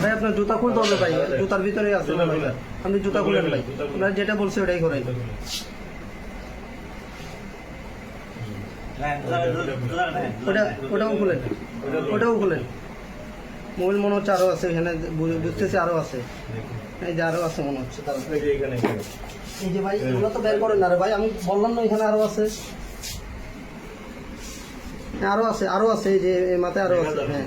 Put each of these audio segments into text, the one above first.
ভাই আপনার জুতা খুলতে হবে ভাই। জুতার ভিতরে খুলেন। আপনি জুতা খুলেন ভাই আপনার যেটা বলছে ওটাই করাই। ওটা ওটাও খুলেন ওটাও খুলেন মোবাইল মনে হচ্ছে আরও আছে এখানে বুঝতেছি আরও আছে। এই যে আরও আছে মনে হচ্ছে। এই যে ভাই এগুলো তো বের করেন না রে ভাই। আমি বললাম না এখানে আরও আছে। হ্যাঁ, আরও আছে আরও আছে এই যে মাথায় আরও আছে। হ্যাঁ।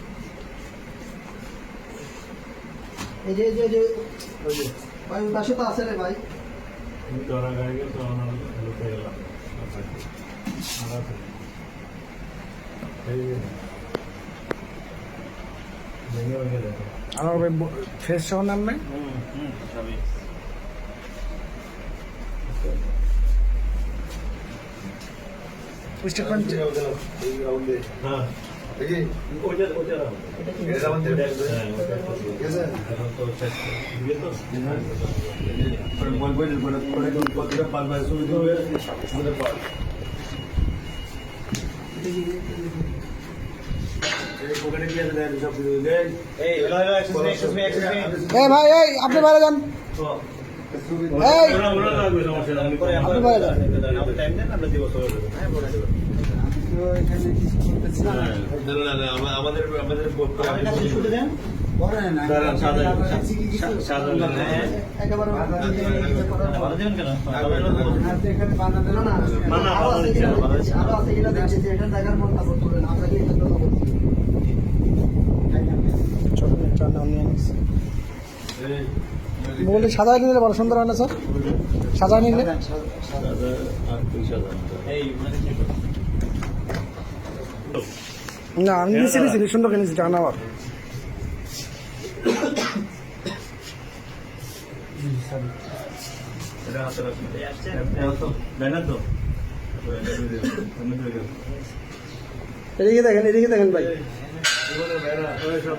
এই যে যে যে ভাই ওই পাশে তো আছে রে ভাই আমার ভাই ফ্রেশ সহ নাম নাই স্টেটমেন্ট এই রাউন্ডে দেখি এটা রাউন্ডে ঠিক আছে বল বল বল বল প্রতিটা বাইশ শুরু দিবে আমাদের এই ভাই এই আপনি বাইরে যান। এই। আপনি বাইরে যান। সাদা সাদা আরও আরও বলি সাদা নিলে বড় সুন্দর হয় না, স্যার? সাদা নিলে? এই মানে না, আমি নিচে নিচে সুন্দর করে নিচ্ছি টাকা নেওয়ার এদিকে দেখেন এদিকে দেখেন ভাই। সব